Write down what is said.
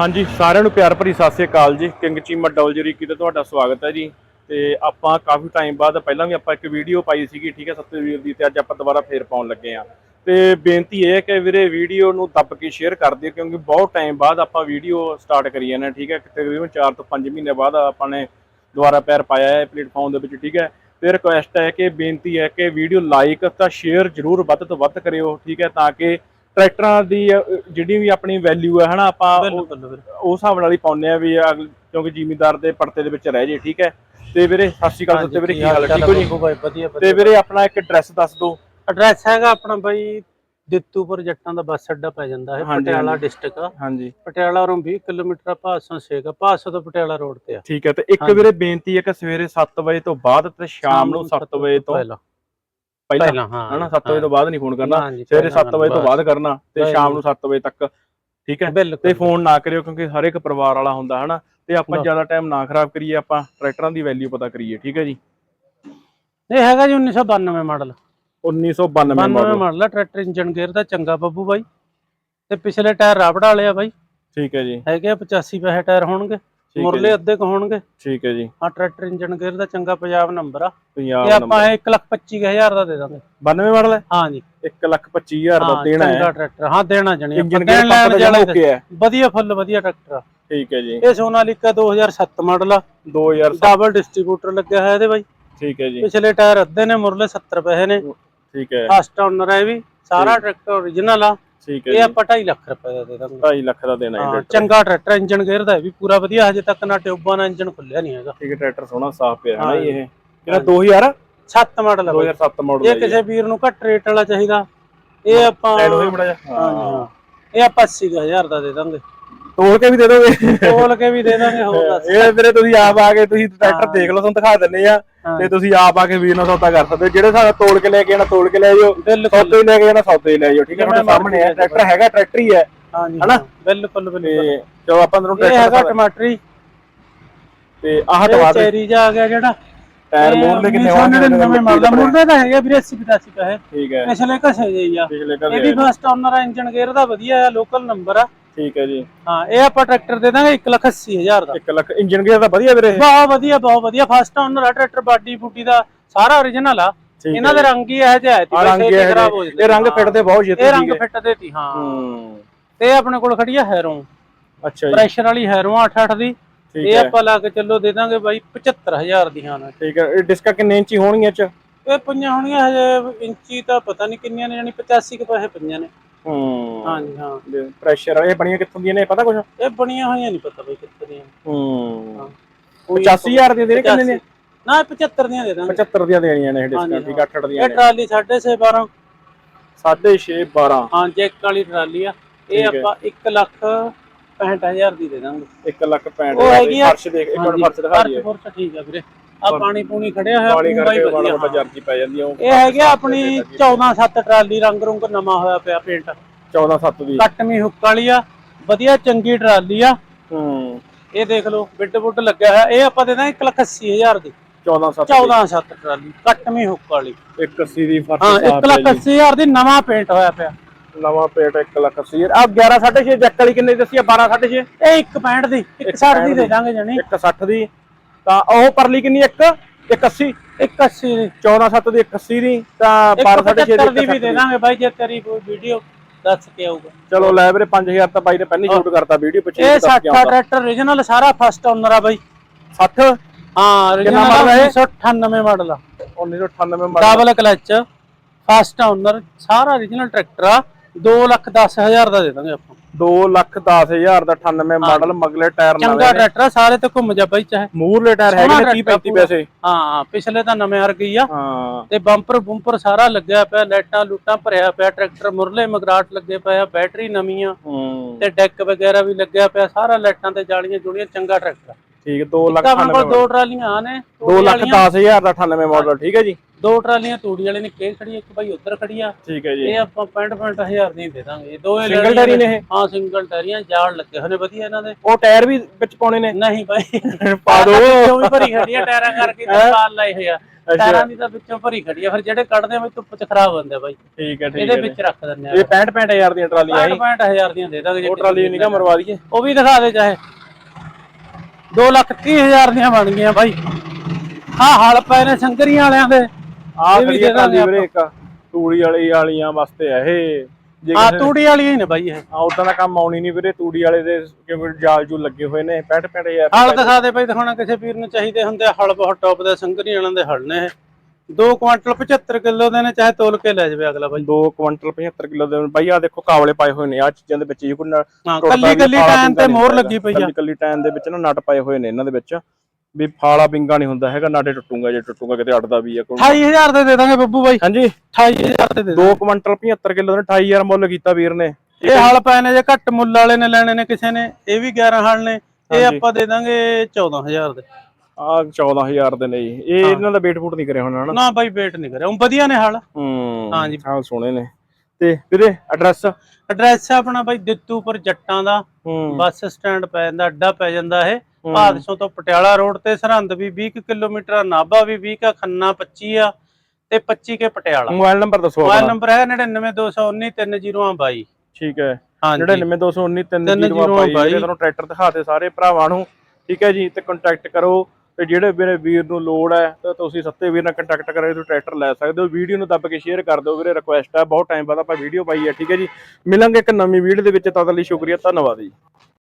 ਹਾਂਜੀ, ਸਾਰਿਆਂ ਨੂੰ ਪਿਆਰ ਭਰੀ ਸਤਿ ਸ੍ਰੀ ਅਕਾਲ ਜੀ। ਕਿੰਗ ਚੀਮਾ ਡੌਲਜਰੀ ਕੀ ਤੇ ਤੁਹਾਡਾ ਸਵਾਗਤ ਹੈ ਜੀ। ਤੇ ਆਪਾਂ ਕਾਫੀ ਟਾਈਮ ਬਾਅਦ, ਪਹਿਲਾਂ ਵੀ ਆਪਾਂ ਇੱਕ ਵੀਡੀਓ ਪਾਈ ਸੀਗੀ, ਠੀਕ ਹੈ ਸਤਿਵੀਰ ਦੀ ਤੇ ਅੱਜ ਆਪਾਂ ਦੁਬਾਰਾ ਫੇਰ ਪਾਉਣ ਲੱਗੇ ਆ ਤੇ ਬੇਨਤੀ ਇਹ ਹੈ ਕਿ ਵੀਰੇ ਵੀਡੀਓ ਨੂੰ ਦੱਬ ਕੇ ਸ਼ੇਅਰ ਕਰ ਦਿਓ, ਕਿਉਂਕਿ ਬਹੁਤ ਟਾਈਮ ਬਾਅਦ ਆਪਾਂ ਵੀਡੀਓ ਸਟਾਰਟ ਕਰੀ ਜਾਂਦੇ ਠੀਕ ਹੈ। ਤਕਰੀਬਨ 4 ਤੋਂ 5 ਮਹੀਨੇ ਬਾਅਦ ਆਪਾਂ ਨੇ ਦੁਬਾਰਾ ਪੈਰ ਪਾਇਆ ਹੈ ਪਲੇਟਫਾਰਮ ਦੇ ਵਿੱਚ, ਠੀਕ ਹੈ। ਤੇ ਰਿਕੁਐਸਟ ਹੈ ਕਿ, ਬੇਨਤੀ ਹੈ ਕਿ ਵੀਡੀਓ ਲਾਈਕ ਤਾਂ ਸ਼ੇਅਰ ਜ਼ਰੂਰ ਵੱਧ ਤੋਂ ਵੱਧ ਕਰਿਓ, ਠੀਕ ਹੈ, ਤਾਂ ਕਿ ਟਰੈਕਟਰਾਂ ਦੀ ਜਿਹੜੀ ਵੀ ਆਪਣੀ ਵੈਲਿਊ ਹੈ ਹਨਾ ਆਪਾਂ ਉਹ- ਹਿਸਾਬ ਨਾਲ ਹੀ ਪਾਉਂਦੇ ਆ ਵੀ ਕਿਉਂਕਿ ਜ਼ਿਮੀਂਦਾਰ ਦੇ ਪਰਤੇ ਦੇ ਵਿੱਚ ਰਹਿ ਜੇ ਠੀਕ ਹੈ। ਤੇ ਵੀਰੇ ਸਤਿ ਸ਼੍ਰੀ ਅਕਾਲ ਸੱਤੇ ਵੀਰੇ ਕੀ ਹਾਲ ਠੀਕ ਹੋ ਜੀ? ਤੇ ਵੀਰੇ ਆਪਣਾ ਇੱਕ ਐਡਰੈਸ ਦੱਸ ਦਿਓ। ਐਡਰੈਸ ਹੈਗਾ ਆਪਣਾ ਬਾਈ ਦਿੱਤੂਪੁਰ ਜੱਟਾਂ ਦਾ ਬੱਸ ਅੱਡਾ ਪੈ ਜਾਂਦਾ ਹੈ ਪਟਿਆਲਾ। ਡਿਸਟ੍ਰਿਕਟ ਆ। ਹਾਂਜੀ। ਪਟਿਆਲਾ ਤੋਂ 20 ਕਿਲੋਮੀਟਰ ਭਾਸੋਂ ਸੇਗਾ ਭਾਸੋਂ ਤੋਂ ਪਟਿਆਲਾ ਰੋਡ ਤੇ ਆ। ਠੀਕ ਹੈ ਤੇ ਇੱਕ। ਵੀਰੇ ਬੇਨਤੀ ਹੈ ਕਿ ਸਵੇਰੇ 7 ਵਜੇ ਤੋਂ ਬਾਅਦ ਤੇ ਸ਼ਾਮ ਨੂੰ 7 ਵਜੇ ਤੋਂ ਪਹਿਲਾਂ ਹਾਂ ਹਨਾ 7 ਵਜੇ ਤੋਂ ਬਾਅਦ ਨਹੀਂ ਫੋਨ ਕਰਨਾ ਸਵੇਰੇ ਪਹਿਲਾਂ 7 ਵਜੇ ਤੋਂ ਬਾਅਦ ਕਰਨਾ ਤੇ। ਸ਼ਾਮ ਨੂੰ 7 ਵਜੇ ਤੱਕ ਠੀਕ ਹੈ? ਤੇ ਫੋਨ ਨਾ ਕਰਿਓ ਕਿਉਂਕਿ ਹਰ ਇੱਕ ਪਰਿਵਾਰ ਵਾਲਾ ਹੁੰਦਾ ਹਨਾ? ਤੇ ਆਪਾਂ। ਜ਼ਿਆਦਾ ਟਾਈਮ ਨਾ ਖਰਾਬ ਕਰੀਏ ਆਪਾਂ ਟਰੈਕਟਰਾਂ ਦੀ ਵੈਲਿਊ ਪਤਾ ਕਰੀਏ ਠੀਕ ਹੈ ਜੀ? ਇਹ ਹੈਗਾ ਜੀ 1992 model 1992 92 model tractor engine gear ਦਾ ਚੰਗਾ ਬੱਬੂ ਬਾਈ। ਤੇ ਪਿਛਲੇ ਟਾਇਰ ਰਾਬੜ ਵਾਲੇ ਆ ਬਾਈ। ਠੀਕ ਹੈ ਜੀ। ਹੈਗੇ ਆ 85 ਪੈਸੇ ਟਾਇਰ ਹੋਣਗੇ। ਹੈ ਮੁਰਲੇ। ਅੱਧੇ ਕ ਹੋਣਗੇ। ਠੀਕ ਹੈ ਜੀ। ਆ ਟਰੈਕਟਰ ਇੰਜਨ ਗੇਅਰ ਦਾ ਚੰਗਾ ਪੰਜਾਬ ਨੰਬਰ ਆ। ਪੰਜਾਬ ਤੇ ਆਪਾਂ ਇਹ 125000 ਦਾ ਦੇ ਦਾਂਗੇ। 92 ਮਾਡਲ ਹੈ? ਹਾਂ ਜੀ। 125000 ਦਾ ਹਾਂ, ਦੇਣਾ ਹੈ। ਚੰਗਾ ਟਰੈਕਟਰ। ਹਾਂ ਦੇਣਾ ਜਣੀ ਇੰਜਨ ਗੇਅਰ ਜਾਣਾ ਓਕੇ ਹੈ। ਵਧੀਆ ਫੁੱਲ ਵਧੀਆ ਟਰੈਕਟਰ ਆ। ਠੀਕ ਹੈ ਜੀ। ਇਹ ਸੋਨਾਲੀਕਾ 2007 ਮਾਡਲ ਆ। 2000 ਡਬਲ ਡਿਸਟ੍ਰੀਬਿਊਟਰ ਲੱਗਿਆ ਹੋਇਆ ਇਹਦੇ ਬਾਈ। ਠੀਕ ਹੈ ਜੀ। ਪਿਛਲੇ ਟਾਇਰ ਅੱਧੇ ਨੇ ਮੁਰਲੇ 70 ਪੈਸੇ ਨੇ। ਠੀਕ ਹੈ। ਫਸਟ ਓਨਰ ਹੈ ਵੀ। ਸਾਰਾ ਟਰੈਕਟਰ ਓਰੀਜਨਲ ਆ। ਠੀਕ ਹੈ ਇਹ ਆਪਾਂ 2.5 ਲੱਖ ਰੁਪਏ ਦਾ ਦੇ ਦਾਂਗੇ। 2.5 ਲੱਖ ਦਾ ਦੇਣਾ ਹੈ ਹਾਂ, ਚੰਗਾ ਟਰੈਕਟਰ ਇੰਜਨ ਗੇਅਰ ਦਾ ਹੈ ਵੀ ਪੂਰਾ ਵਧੀਆ ਹਜੇ ਤੱਕ ਨਾ ਟਿਊਬਾਂ ਨਾਲ ਇੰਜਨ ਖੁੱਲਿਆ ਨਹੀਂ ਹੈਗਾ। ਠੀਕ ਹੈ ਟਰੈਕਟਰ ਸੋਹਣਾ ਸਾਫ਼ ਪਿਆ ਹੈ ਨਾ ਹਾਂ। ਇਹ। ਕਿਹੜਾ 2000 7 ਮਾਡਲ ਬਾਈ। 2007 ਮਾਡਲ ਜੇ। ਕਿਸੇ ਵੀਰ ਨੂੰ ਘੱਟ ਰੇਟ ਵਾਲਾ ਚਾਹੀਦਾ। ਇਹ ਆਪਾਂ ਹਾਂ ਹਾਂ ਇਹ ਆਪਾਂ 80000 ਦਾ ਦੇ ਦਾਂਗੇ। ਤੋਲ ਕੇ ਵੀ ਦੇ ਦੋਗੇ? ਤੋਲ ਕੇ ਵੀ ਦੇ ਦਾਂਗੇ ਹੋਰ ਦੱਸ। ਇਹ ਵੀਰੇ ਤੁਸੀਂ ਆਪ ਆ ਕੇ ਤੁਸੀਂ ਟਰੈਕਟਰ ਹਾਂ। ਦੇਖ ਲਓ ਤੁਹਾਨੂੰ ਦਿਖਾ ਦਿੰਨੇ ਆ ਹਾਂ। ਤੇ ਤੁਸੀਂ ਆਪ ਆ ਕੇ ਵੀਰ ਨਾਲ ਸੌਦਾ ਕਰ ਸਕਦੇ ਹੋ। ਜਿਹੜੇ ਸਾਡਾ ਤੋਲ ਕੇ ਲੈ ਕੇ ਆਣਾ ਤੋਲ ਕੇ ਲੈ ਜਾਓ। ਸੌਦੇ ਲੈ ਕੇ ਜਾਣਾ ਸੌਦੇ ਲੈ ਜਾਓ ਠੀਕ ਹੈ? ਤੁਹਾਡੇ ਸਾਹਮਣੇ ਹੈ ਟਰੈਕਟਰ ਹੈਗਾ ਟਰੈਕਟਰ ਹੀ ਹੈ। ਹਨਾ? ਬਿਲਕੁਲ ਬਿਲਕੁਲ। ਤੇ ਚਲੋ ਆਪਾਂ ਤੁਹਾਨੂੰ ਇਹ ਹੈਗਾ ਟਰੈਕਟਰ ਟਮਾਟਰੀ ਤੇ ਆਹ ਦੇ। ਚੈਰੀ ਜਾ ਆ ਗਿਆ ਜਿਹੜਾ। ਟਾਇਰ ਮੋੜ ਦੇ ਕਿੰਨੇ ਹੋਣਗੇ? ਨਵੇਂ ਮਾਡਲ ਦਾ ਮੁਰਲੇ ਦਾ ਹੈਗਾ ਵੀਰੇ 80 85 ਪੈਸੇ ਠੀਕ ਹੈ। ਪਿਛਲੇ ਘਸੇ ਜਿਹੀ ਆ। ਇਹ ਵੀ ਫਸਟ ਓਨਰ ਇੰਜਨ ਗੇਅਰ ਦਾ ਵਧੀਆ ਆ ਲੋਕਲ ਨੰਬਰ ਆ। ਠੀਕ ਹੈ ਜੀ। ਹਾਂ ਇਹ ਆਪਾਂ ਟਰੈਕਟਰ ਦੇ ਦਾਂਗੇ 180000 ਦਾ। 1 ਲੱਖ ਇੰਜਨ ਗੇਅਰ ਦਾ ਵਧੀਆ ਵੀਰੇ ਇਹ? ਬਹੁਤ ਵਧੀਆ ਬਹੁਤ ਵਧੀਆ। ਫਸਟ ਓਨਰ ਆ ਟਰੈਕਟਰ ਬਾਡੀ ਬੂਟੀ ਦਾ ਸਾਰਾ ਓਰੀਜਨਲ ਆ। ਠੀਕ ਇਹਨਾਂ ਦੇ ਰੰਗ ਹੀ ਇਹੋ ਜਿਹਾ ਹੈ ਆ ਰੰਗ ਇਹ ਖਰਾਬ ਹੋ ਜਾਂਦੇ। ਇਹ ਰੰਗ ਹਾਂ। ਫਿੱਟਦੇ ਬਹੁਤ ਛੇਤੀ ਇਹ ਰੰਗ ਹੈ ਫਿੱਟ ਦੇ ਤੀ ਹਾਂ। ਹੂੰ। ਤੇ ਆਪਣੇ ਕੋਲ ਖੜੀ ਆ ਹੈਰੋ। ਅੱਛਾ ਜੀ। ਪ੍ਰੈਸ਼ਰ ਵਾਲੀ ਹੈਰੋ 88 ਦੀ। ਠੀਕ ਇਹ ਹੈ। ਆਪਾਂ ਲਾ ਕੇ ਚੱਲੋ ਦੇ ਦਾਂਗੇ ਬਾਈ 75000 ਦੀਆਂ ਨੇ। ਠੀਕ ਹੈ। ਇਹ ਡਿਸਕਾਂ ਕਿੰਨੇ ਇੰਚੀ ਹੋਣਗੀਆਂ ਚ? ਇਹ ਪਈਆਂ ਹੋਣੀਆਂ ਹਜੇ ਇੰਚੀ ਤਾਂ ਪਤਾ ਨਹੀਂ ਕਿੰਨੀਆਂ ਨੇ ਜਾਨੀ 85 ਕੁ ਪੈਸੇ ਪਈਆਂ ਨੇ। ਹੂੰ। ਹਾਂਜੀ ਹਾਂ। ਪ੍ਰੈਸ਼ਰ ਵਾਲੇ ਬਣੀਆਂ ਕਿੱਥੋਂ ਦੀਆਂ ਨੇ ਪਤਾ ਕੁਛ? ਇਹ ਬਣੀਆਂ ਹੋਈਆਂ ਨਹੀਂ ਪਤਾ ਬਈ ਕਿੱਥੇ ਦੀਆਂ ਹੂੰ। ਕੋਈ 85000 ਦੀਆਂ ਦੇ ਕਿੰਨੇ ਨੇ 85 ਨਾ 75 ਦੀਆਂ ਦੇ ਦਾਂਗੇ। 75 ਦੀਆਂ ਦੇਣੀਆਂ ਨੇ ਇਹ ਡਿਸਕਾਂ ਹਾਂਜੀ, ਠੀਕ 8 ਦੀਆਂ ਇਹ ਨੇ। ਟਰਾਲੀ 6.5 12 6.5 12 ਹਾਂ ਜੈਕ ਵਾਲੀ ਟਰਾਲੀ ਆ ਇਹ। ਆਪਾਂ 1 ਲੱਖ 65000 ਦੀ ਦੇ ਦਾਂਗੇ। 1 ਲੱਖ 65 ਉਹ ਹੈਗੀ ਆ- ਫਰਸ਼ ਦੇਖ ਇੱਕ ਮਿੰਟ ਫਰਸ਼ ਦਿਖਾ ਦਈਏ। ਫਰਸ਼ ਠੀਕ ਆ ਵੀਰੇ। ਆ ਪਾਣੀ ਪੂਣੀ ਖੜਿਆ ਹੋਇਆ ਪਾਣੀ ਪੂੰਗਾ ਹੀ ਕਰਕੇ ਵਧੀਆ। ਵਾਲਾ ਹਾਂ। ਜਰਜੀ ਪੈ ਜਾਂਦੀ ਆ ਉਹ ਇਹ ਹੈਗੇ ਆ ਆਪਣੀ 14 7 ਟਰਾਲੀ ਰੰਗ ਰੁੰਗ ਨਵਾਂ ਹੋਇਆ ਪਿਆ ਪੇਂਟ। 14 7 ਦੀ ਕੱਟਵੀਂ ਹੁੱਕ ਵਾਲੀ ਆ ਵਧੀਆ ਚੰਗੀ ਟਰਾਲੀ ਆ। ਹੂੰ। ਇਹ ਦੇਖ ਲਓ ਬਿੱਡ ਬੁੱਡ ਲੱਗਿਆ ਹੋਇਆ ਇਹ ਆਪਾਂ ਦੇ ਦਾਂਗੇ 1 ਲੱਖ 80000 ਦੀ। 14 7 14 7 ਟਰਾਲੀ ਕੱਟਵੀਂ ਹੁੱਕ ਵਾਲੀ। 180 ਦੀ ਫਰਸ਼ ਹਾਂ ਸਾਫ਼ 1 ਲੱਖ ਹੈ ਜੀ। 80000 ਦੀ ਨਵਾਂ ਪੇਂਟ ਹੋਇਆ ਪਿਆ। ਨਵਾਂ ਪੇਟ 1 ਲੱਖ 80 ਆ 11 6.5 ਜੈਕ ਵਾਲੀ ਕਿੰਨੇ ਦੀ ਦੱਸੀ ਆ? 12 6.5 ਇਹ 165 ਦੀ 160 ਦੀ ਦੇ। ਦਾਂਗੇ ਜਣੀ। 160 ਦੀ। ਤਾਂ ਉਹ ਪਰਲੀ ਕਿੰਨੀ 1 180 180 ਦੀ 14 7 ਦੀ 180 ਦੀ ਤਾਂ 12 6.5 175 ਦੀ ਦੀ ਵੀ ਦੇ ਦਾਂਗੇ ਬਾਈ ਜੇ ਤੇਰੀ ਕੋਈ ਵੀਡੀਓ ਦੱਸ ਕੇ ਆਊਗਾ। ਚਲੋ ਲੈ ਵੀਰੇ 5000 ਤਾਂ ਬਾਈ ਨੇ ਪਹਿਲਾਂ ਸ਼ੂਟ ਕਰਤਾ ਵੀਡੀਓ ਪਿੱਛੇ ਇਹ ਦੱਸ ਕੇ 60 ਆਉਂਦਾ। ਟਰੈਕਟਰ origignal ਸਾਰਾ ਫਸਟ ਓਨਰ ਆ ਬਾਈ। 60 ਹਾਂ origignal ਇਹ? 1998 ਮਾਡਲ ਆ। 1998 model double clutch first owner ਸਾਰਾ origignal ਟਰੈਕਟਰ ਆ। 2 ਲੱਖ 10 ਹਜ਼ਾਰ ਦਾ ਦੇ ਦਾਂਗੇ ਆਪਾਂ। 2 ਲੱਖ 10000 ਦਾ 98 ਮਾਡਲ ਮਗਲੇ ਟਾਇਰ ਚੰਗਾ ਨਵੇਂ ਨੇ। ਟਰੈਕਟਰ ਆ ਸਾਰੇ ਤੇ ਘੁੰਮ ਜਾ ਬਾਈ ਚਾਹੇ। ਮੂਰਲੇ ਟਾਇਰ ਹੈਗੇ ਸੋਹਣਾ ਨੇ 30 ਟਰੈਕਟਰ 35 ਪੈਸੇ। ਹਾਂ ਪਿਛਲੇ ਤਾਂ ਨਵੇਂ ਆ। ਹਾਂ। ਤੇ ਬੰਪਰ ਬੁੰਪਰ ਸਾਰਾ ਲੱਗਿਆ ਪਿਆ ਲਾਈਟਾਂ ਲੂਟਾਂ ਭਰਿਆ ਪਿਆ ਟਰੈਕਟਰ ਮੁਰਲੇ ਮਗਰਾਟ ਲੱਗੇ ਪਏ ਆ ਬੈਟਰੀ ਨਵੀਂ ਆ ਹੂੰ। ਤੇ ਡੈਕ ਵਗੈਰਾ ਵੀ ਲੱਗਿਆ ਪਿਆ ਸਾਰਾ ਲਾਈਟਾਂ ਤੇ ਜਾਲੀਆਂ ਜੁੜੀਆਂ ਚੰਗਾ ਟਰੈਕਟਰ ਠੀਕ 2 ਲੱਖ ਤਾਂ ਆਪਣੇ ਕੋਲ ਦੋ ਟਰਾਲੀਆਂ ਨੇ 2 ਲੱਖ 10000 ਦਾ 98 ਮਾਡਲ ਠੀਕ ਹੈ ਜੀ? ਦੋ ਟਰਾਲੀਆਂ ਤੂੜੀ ਵਾਲੇ ਨੇ ਕੇ ਖੜੀ ਆ, ਇੱਕ ਭਾਈ ਉੱਧਰ ਖੜੀ ਆ। ਠੀਕ ਹੈ ਜੀ। ਇਹ ਆਪਾਂ 65 ਹਜ਼ਾਰ ਦੀ ਦੇ ਦਾਂਗੇ। ਇਹ ਦੋਵੇਂ ਸਿੰਗਲ ਲੈਣੀਆਂ ਟਾਇਰੀ ਨੇ। ਇਹ? ਹਾਂ ਸਿੰਗਲ ਟਾਇਰੀਆਂ ਜਾਲ ਲੱਗੇ ਨੇ ਵਧੀਆ ਇਹਨਾਂ ਦੇ। ਉਹ ਟਾਇਰ ਵੀ ਵਿੱਚ ਪਾਉਣੇ ਨੇ? ਨਹੀਂ ਭਾਈ ਪਾ ਦੋ। ਕਿਉਂ ਵੀ ਭਰੀ ਖੜੀ ਆ ਟਾਇਰਾਂ ਕਰਕੇ ਤੇ ਸਾਲ ਲਾਏ ਹੋਏ ਆ। ਟਾਇਰਾਂ ਦੀ ਤਾਂ ਵਿੱਚੋਂ ਭਰੀ ਖੜੀ ਆ ਫਿਰ ਜਿਹੜੇ ਕੱਢਦੇ ਆ ਬਈ ਧੁੱਪ ਚ ਖਰਾਬ ਹੁੰਦੇ ਆ ਬਾਈ। ਠੀਕ ਹੈ ਠੀਕ ਇਹਦੇ ਵਿੱਚ ਰੱਖ ਦਿੰਦੇ ਆ। ਇਹ 65 65000 ਦੀਆਂ ਟਰਾਲੀਆਂ ਹੈ 65000 ਦੀਆਂ ਦੇ ਦਾਂਗੇ ਜੇ ਉਹ ਟਰਾਲੀ ਨਿਕਾ ਮਰਵਾ ਦਈਏ। ਉਹ ਵੀ ਦਿਖਾ ਦੇ ਚਾਹੇ। 2 ਲੱਖ 30 ਹਜ਼ਾਰ ਦੀਆਂ ਬਣ ਗਈਆਂ ਬਾਈ। ਹਾਂ ਹਲ ਪਏ ਨੇ ਸੰਗਰੀਆਂ ਵਾਲਿਆਂ ਦੇ। ਵੀ ਖੜੀ ਟਰਾਲੀ ਦਾਂਗੇ ਵੀਰੇ ਇੱਕ ਤੂੜੀ ਵਾਲੀ ਵਾਲੀਆਂ ਵਾਸਤੇ ਆ ਇਹ। ਜੇ ਆ ਤੂੜੀ ਵਾਲੀਆਂ ਹੀ ਨੇ ਬਾਈ ਇਹ। ਆ ਉਦਾਂ ਦਾ ਕੰਮ ਆਉਣੀ ਨਹੀਂ ਵੀਰੇ ਤੂੜੀ ਵਾਲੇ ਦੇ ਕਿਉਂਕਿ ਜਾਲ ਜੂ ਲੱਗੇ ਹੋਏ ਨੇ 65 65000 ਹਲ ਦਿਖਾ ਦੇ ਬਾਈ ਦਿਖਾਉਣਾ ਕਿਸੇ ਵੀਰ ਨੂੰ ਚਾਹੀਦੇ ਹੁੰਦੇ ਆ, ਹਲ ਬਹੁਤ ਟੌਪ ਦੇ ਸੰਗਰੀਆਂ ਵਾਲਿਆਂ ਦੇ ਹਲ ਨੇ ਇਹ। 2 ਕੁਆਂਟਲ 75 ਕਿਲੋ ਦੇ ਨੇ ਚਾਹੇ ਤੋਲ ਕੇ ਲੈ ਜਾਵੇ ਅਗਲਾ ਬਾਈ। 2 ਕੁਇੰਟਲ 75 ਕਿਲੋ ਦੇ ਬਾਈ ਆ ਦੇਖੋ ਕਾਵਲੇ ਪਾਏ ਹੋਏ ਨੇ ਆ ਚੀਜ਼ਾਂ ਦੇ ਵਿੱਚ ਜੀ ਕੋਈ ਨਾ- ਕੱਲੀ ਕੱਲੀ ਬਿੰਗਾ ਤੇ ਮੋਹਰ ਲੱਗੀ ਪਈ ਆ। ਕੱਲੀ ਟਾਈਮ ਦੇ ਵਿੱਚ ਨਾ ਨਟ ਪਏ ਹੋਏ ਨੇ ਇਹਨਾਂ ਦੇ ਵਿੱਚ। ਵੀ ਫਾਲਾ ਬਿੰਗਾ ਨਹੀਂ ਹੁੰਦਾ ਹੈਗਾ ਨਾਟੇ ਟੁੱਟੂਗਾ ਜੇ ਟੁੱਟੂਗਾ ਕਿਤੇ ਅੜਦਾ ਵੀ ਆ ਕੋਈ 28000 ਦੇ ਦੇ ਦਾਂਗੇ ਬੱਬੂ ਬਾਈ। ਹਾਂਜੀ। 28000 ਦੇ ਦੇ 2 ਕੁਇੰਟਲ 75 ਕਿਲੋ ਦੇ 28000 ਮੁੱਲ ਕੀਤਾ ਵੀਰ ਨੇ। ਇਹ ਹਲ ਪਏ ਨੇ ਜੇ ਘੱਟ ਮੁੱਲ ਵਾਲੇ ਨੇ ਲੈਣੇ ਨੇ ਕਿਸੇ ਨੇ ਇਹ ਵੀ 11 ਹਲ ਨੇ ਇਹ। ਆਪਾਂ ਦੇ ਦਾਂਗੇ 14000 ਦੇ। ਆ 14000 ਦੇ ਨੇ ਜੀ। ਇਹ ਇਹਨਾਂ ਦਾ ਵੇਟ ਫੂਟ ਨਹੀਂ ਕਰਿਆ ਹੋਣਾ ਹਨਾ? ਨਾ ਬਾਈ ਵੇਟ ਨਹੀਂ ਕਰਿਆ। ਉਹ ਵਧੀਆ ਨੇ ਹਲ। ਹੂੰ। ਹਾਂਜੀ। ਹਾਂ ਸੋਹਣੇ ਨੇ। ਤੇ ਵੀਰੇ ਐਡਰੈਸ ਐਡਰੈਸ ਆਪਣਾ ਬਾਈ ਦਿੱਤੂਪੁਰ ਜੱਟਾਂ ਦਾ। ਬੱਸ ਸਟੈਂਡ ਪੈ ਜਾਂਦਾ ਅੱਡਾ ਪੈ ਜਾਂਦਾ ਇਹ। ਭਾਦਸੋਂ ਤੋਂ ਪਟਿਆਲਾ ਰੋਡ ਤੇ ਸਰਹੰਦ ਵੀ 20 ਕੁ ਕਿਲੋਮੀਟਰ ਆ, ਨਾਭਾ ਵੀ 20 ਕਾ ਖੰਨਾ 25 ਆ ਤੇ 25 ਕੇ ਪਟਿਆਲਾ। ਮੋਬਾਈਲ ਨੰਬਰ ਦੱਸੋ ਮੋਬਾਈਲ ਨੰਬਰ ਹੈ 9921930222 ਠੀਕ ਹੈ। ਹਾਂਜੀ 99219 ਤਿੰਨ 3022 ਜ਼ੀਰੋ ਵੀਰੇ ਬਾਈ। ਤੁਹਾਨੂੰ ਟਰੈਕਟਰ ਦਿਖਾਤੇ ਸਾਰੇ ਭਰਾਵਾਂ ਨੂੰ। ਠੀਕ ਹੈ ਜੀ ਤੇ ਕੰਟੈਕਟ ਕਰੋ। ਤੇ ਜਿਹੜੇ ਵੀਰੇ ਵੀਰ ਨੂੰ ਲੋੜ ਹੈ, ਤਾਂ ਤੁਸੀਂ ਸੱਤੇ ਵੀਰ ਨਾਲ ਕੰਟੈਕਟ ਕਰਕੇ ਤੁਸੀਂ ਟਰੈਕਟਰ ਲੈ ਸਕਦੇ ਹੋ। ਵੀਡੀਓ ਨੂੰ ਦੱਬ ਕੇ ਸ਼ੇਅਰ ਕਰ ਦਿਓ ਵੀਰੇ ਰਿਕੁਐਸਟ ਹੈ। ਬਹੁਤ ਟਾਈਮ ਬਾਅਦ ਆਪਾਂ ਵੀਡੀਓ ਪਾਈ ਹੈ, ਠੀਕ ਹੈ ਜੀ। ਮਿਲਾਂਗੇ ਇੱਕ ਨਵੀਂ ਵੀਡੀਓ ਦੇ ਵਿੱਚ, ਤਦ ਲਈ ਸ਼ੁਕਰੀਆ, ਧੰਨਵਾਦ ਜੀ।